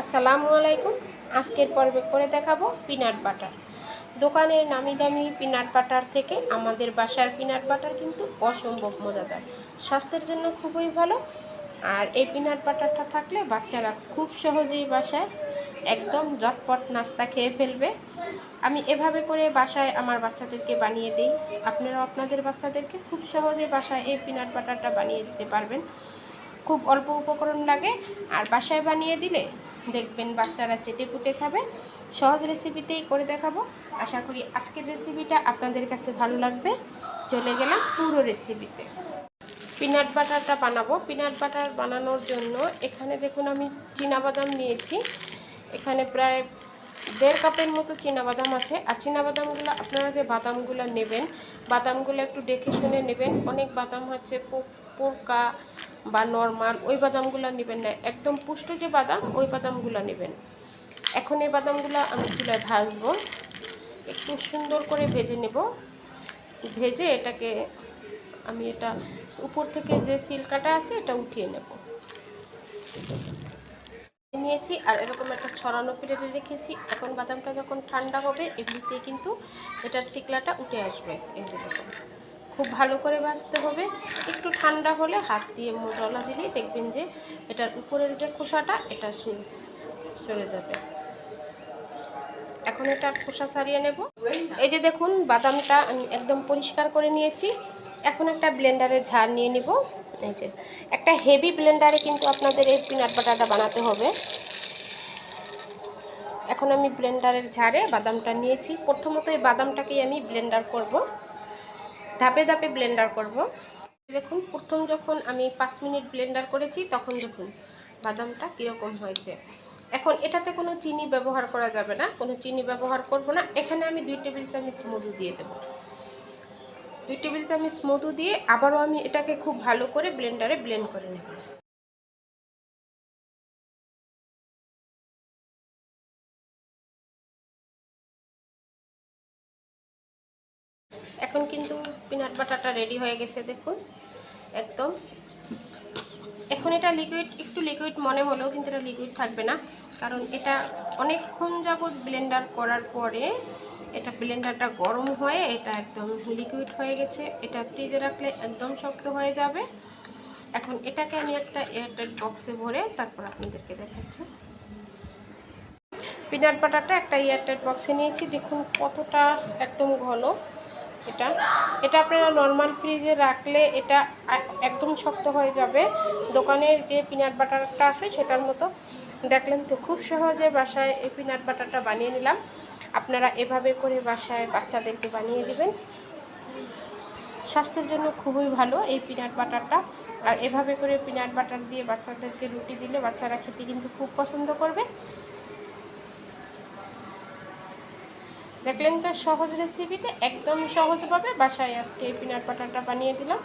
আসসালামু আলাইকুম। আজকের পর্বে করে দেখাবো পিনাট বাটার। দোকানের নামি দামি পিনাট বাটার থেকে আমাদের বাসার পিনাট বাটার কিন্তু অসম্ভব মজাদার। স্বাস্থ্যের জন্য খুবই ভালো। আর এই পিনাট বাটারটা থাকলে বাচ্চারা খুব সহজেই বাসায় একদম জটপট নাস্তা খেয়ে ফেলবে। আমি এভাবে করে বাসায় আমার বাচ্চাদেরকে বানিয়ে দিই। আপনারাও আপনাদের বাচ্চাদেরকে খুব সহজে বাসায় এই পিনাট বাটারটা বানিয়ে দিতে পারবেন। খুব অল্প উপকরণ লাগে। আর বাসায় বানিয়ে দিলে দেখবেন বাচ্চারা চেটে পুটে খাবে। সহজ রেসিপিতেই করে দেখাবো। আশা করি আজকের রেসিপিটা আপনাদের কাছে ভালো লাগবে। চলে গেলাম পুরো রেসিপিতে। পিনাট বাটারটা বানাবো। পিনাট বাটার বানানোর জন্য এখানে দেখুন আমি বাদাম নিয়েছি। এখানে প্রায় দেড় কাপের মতো বাদাম আছে। আর বাদামগুলো আপনারা যে বাদামগুলো নেবেন, বাদামগুলো একটু দেখে শুনে নেবেন। অনেক বাদাম হচ্ছে পোকা বা নর্মাল ওই বাদামগুলো নেবেন না। একদম পুষ্ট যে বাদাম, ওই বাদামগুলো নেবেন। এখন এই বাদামগুলো আমি চুলায় ভাজবো। একটু সুন্দর করে ভেজে নেব। ভেজে এটাকে আমি এটা উপর থেকে যে সিল্কাটা আছে, এটা উঠিয়ে নেব। নিয়েছি আর এরকম একটা ছড়ানো পিরিয়ডে রেখেছি। এখন বাদামটা যখন ঠান্ডা হবে, এমনিতেই কিন্তু এটার শিকলাটা উঠে আসবে। এই যেরকম খুব ভালো করে ভাজতে হবে। একটু ঠান্ডা হলে হাত দিয়ে ডলা দিলেই দেখবেন যে এটার উপরের যে খোসাটা, এটা সরে যাবে। এখন এটা খোসা ছাড়িয়ে নেব। এই যে দেখুন, বাদামটা আমি একদম পরিষ্কার করে নিয়েছি। এখন একটা ব্লেন্ডারে ঝাড় নিয়ে নিব। এই যে, একটা হেভি ব্লেন্ডারে কিন্তু আপনাদের এই পিনাট বাটারটা বানাতে হবে। এখন আমি ব্লেন্ডারের ঝাড়ে বাদামটা নিয়েছি। প্রথমত এই বাদামটাকেই আমি ব্লেন্ডার করব। ধাপে ধাপে ব্লেন্ডার করব। দেখুন, প্রথম যখন আমি পাঁচ মিনিট ব্লেন্ডার করেছি, তখন দেখুন বাদামটা কীরকম হয়েছে। এখন এটাতে কোনো চিনি ব্যবহার করা যাবে না, কোনো চিনি ব্যবহার করব না। এখানে আমি দুই টেবিল চামচ মধু দিয়ে দেব। দুই টেবিল চামচ মধু দিয়ে আবারও আমি এটাকে খুব ভালো করে ব্লেন্ডারে ব্লেন্ড করে নেব। এখন কিন্তু পিনাট বাটারটা রেডি হয়ে গেছে, দেখুন। একদম। এখন এটা লিকুইড একটু লিকুইড মনে হলেও কিন্তু এটা লিকুইড থাকবে না, কারণ এটা অনেকক্ষণ যাবৎ ব্লেন্ডার করার পরে এটা ব্লেন্ডারটা গরম হয়ে এটা একদম লিকুইড হয়ে গেছে। এটা ফ্রিজে রাখলে একদম শক্ত হয়ে যাবে। এখন এটাকে আমি একটা এয়ারটাইট বক্সে ভরে তারপর আপনাদেরকে দেখাচ্ছি। পিনাট বাটারটা একটা এয়ারটাইট বক্সে নিয়েছি। দেখুন কতটা একদম ঘন। এটা। এটা আপনারা নর্মাল ফ্রিজে রাখলে এটা একদম শক্ত হয়ে যাবে। দোকানের যে পিনাট বাটারটা আছে সেটার মতো। দেখলেন তো, খুব সহজে বাসায় এই পিনাট বাটারটা বানিয়ে নিলাম। আপনারা এভাবে করে বাসায় বাচ্চাদেরকে বানিয়ে দিবেন। স্বাস্থ্যের জন্য খুবই ভালো এই পিনাট বাটারটা আর এভাবে করে পিনাট বাটার দিয়ে বাচ্চাদেরকে রুটি দিলে বাচ্চারা খেতে কিন্তু খুব পছন্দ করবে। দেখলেন তো সহজ রেসিপিতে একদম সহজভাবে বাসায় আজকে এই পিনাট বাটারটা বানিয়ে দিলাম।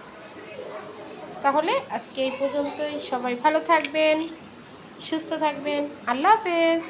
তাহলে আজকে এই পর্যন্তই। সবাই ভালো থাকবেন, সুস্থ থাকবেন। আল্লাহ হাফেজ।